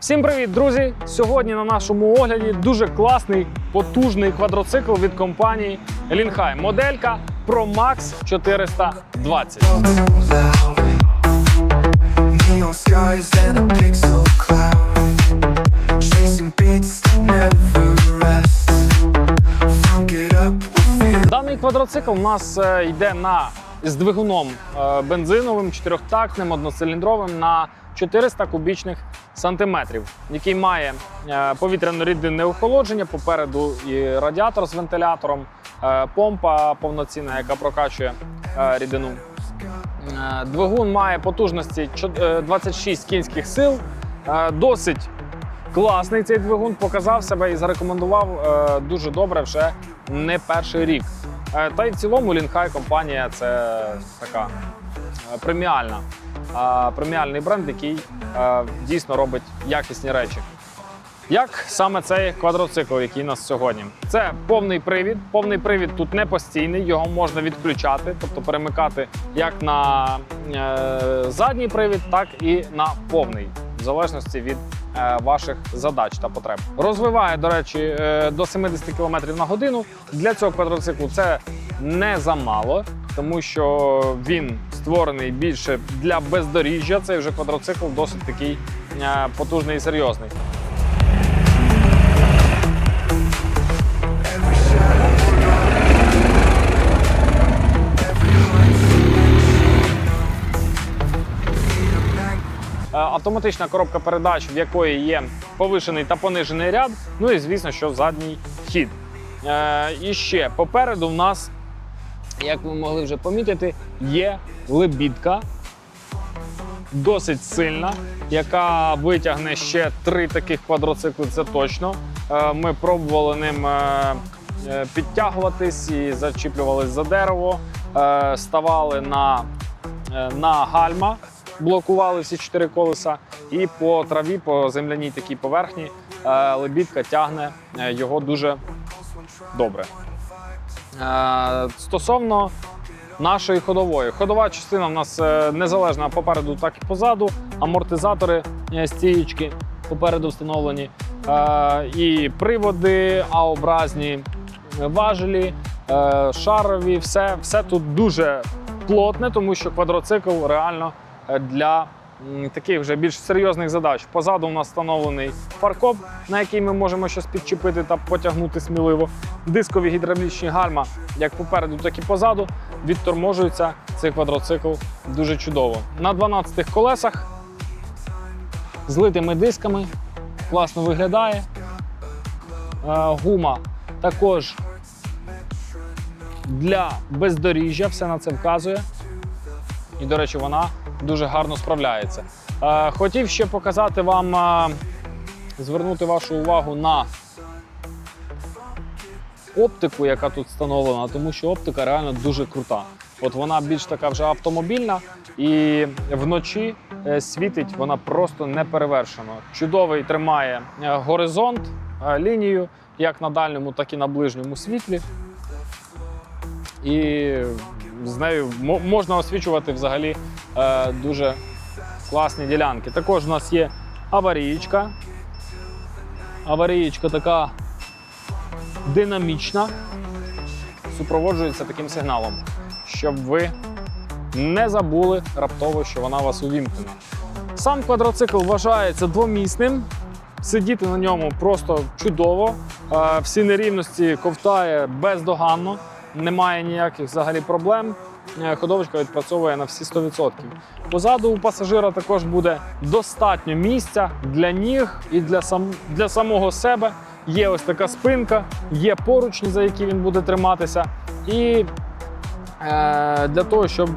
Всім привіт, друзі! Сьогодні на нашому огляді дуже класний потужний квадроцикл від компанії Лінхай. Моделька Pro Max 420. Neon skies and a pixel cloud Chasing beats that never rest Funk it up, we feel Даний квадроцикл у нас е, йде на з двигуном е, бензиновим, чотирьохтактним, одноциліндровим на 400 кубічних сантиметрів, який має е, повітряно-рідинне охолодження, попереду і радіатор з вентилятором, е, помпа повноцінна, яка прокачує рідину. Двигун має потужності чо- е, 26 кінських сил. Досить класний цей двигун, показав себе і зарекомендував дуже добре вже не перший рік. Е, Та й в цілому Лінхай компанія це така е, преміальна, е, преміальний бренд, який дійсно робить якісні речі. Як саме цей квадроцикл, який у нас сьогодні? Це повний привід. Повний привід тут не постійний, його можна відключати, тобто перемикати як на задній привід, так і на повний, в залежності від ваших задач та потреб. Розвиває, до речі, е, до 70 км на годину. Для цього квадроциклу це не замало, тому що він створений більше для бездоріжжя. Цей вже квадроцикл досить такий е, потужний і серйозний. Автоматична коробка передач, в якої є повишений та понижений ряд. Ну і звісно, що задній хід. Е, І ще попереду в нас, як ви могли вже помітити, є лебідка. Досить сильна, яка витягне ще три таких квадроцикли. Це точно. Е, Ми пробували ним е, е, підтягуватись і зачіплювались за дерево, ставали на, на гальма, блокували всі чотири колеса, і по траві, по земляній такій поверхні, е, лебідка тягне е, його дуже добре. Е, Стосовно нашої ходової. Ходова частина в нас незалежна попереду, так і позаду. Амортизатори стієчки попереду встановлені. І приводи, А-образні важелі, е, шарові, все, все тут дуже плотне, тому що квадроцикл реально для таких вже більш серйозних задач. Позаду у нас встановлений фаркоп, на який ми можемо щось підчепити та потягнути сміливо. Дискові гідравлічні гальма, як попереду, так і позаду, відторможується цей квадроцикл дуже чудово. На 12 колесах з литими дисками класно виглядає. Е, Гума також для бездоріжжя, все на це вказує. І, до речі, вона дуже гарно справляється. Хотів ще показати вам, звернути вашу увагу на оптику, яка тут встановлена, тому що оптика реально дуже крута. От вона більш така вже автомобільна, і вночі е, світить вона просто неперевершено. Чудовий тримає е, горизонт, е, лінію, як на дальньому, так і на ближньому світлі. І з нею можна освічувати взагалі е, дуже класні ділянки. Також у нас є аварієчка. Аварієчка така динамічна, супроводжується таким сигналом, щоб ви не забули раптово, що вона вас увімкнена. Сам квадроцикл вважається двомісним. Сидіти на ньому просто чудово. Е, Всі нерівності ковтає бездоганно, немає ніяких взагалі проблем. Е, Ходовочка відпрацьовує на всі 100%. Позаду у пасажира також буде достатньо місця для ніг і для, сам, для самого себе. Є ось така спинка, є поручні, за які він буде триматися. І е, для того, щоб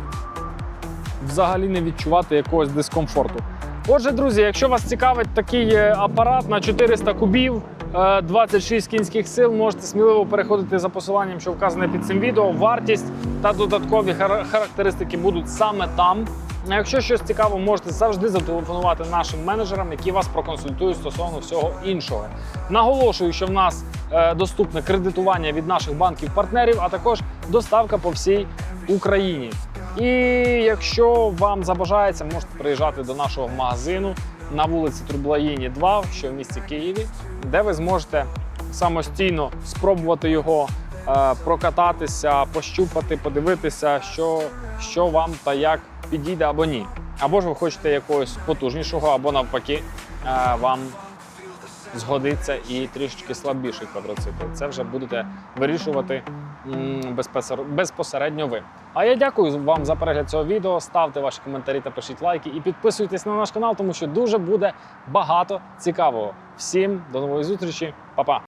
взагалі не відчувати якогось дискомфорту. Отже, друзі, якщо вас цікавить такий е, апарат на 400 кубів, 26 кінських сил, можете сміливо переходити за посиланням, що вказане під цим відео. Вартість та додаткові характеристики будуть саме там. А Якщо щось цікаво, можете завжди зателефонувати нашим менеджерам, які вас проконсультують стосовно всього іншого. Наголошую, що в нас е, доступне кредитування від наших банків-партнерів, а також доставка по всій Україні. І якщо вам забажається, можете приїжджати до нашого магазину на вулиці Трублаїні 2, що в місті Києві, де ви зможете самостійно спробувати його е, прокататися, пощупати, подивитися, що, що вам та як підійде або ні. Або ж ви хочете якогось потужнішого, або навпаки, е, вам згодиться і трішечки слабіший квадроцикл. Це вже будете вирішувати безпосередньо ви. А я дякую вам за перегляд цього відео. Ставте ваші коментарі та пишіть лайки і підписуйтесь на наш канал, тому що дуже буде багато цікавого. Всім до нової зустрічі, Па-па!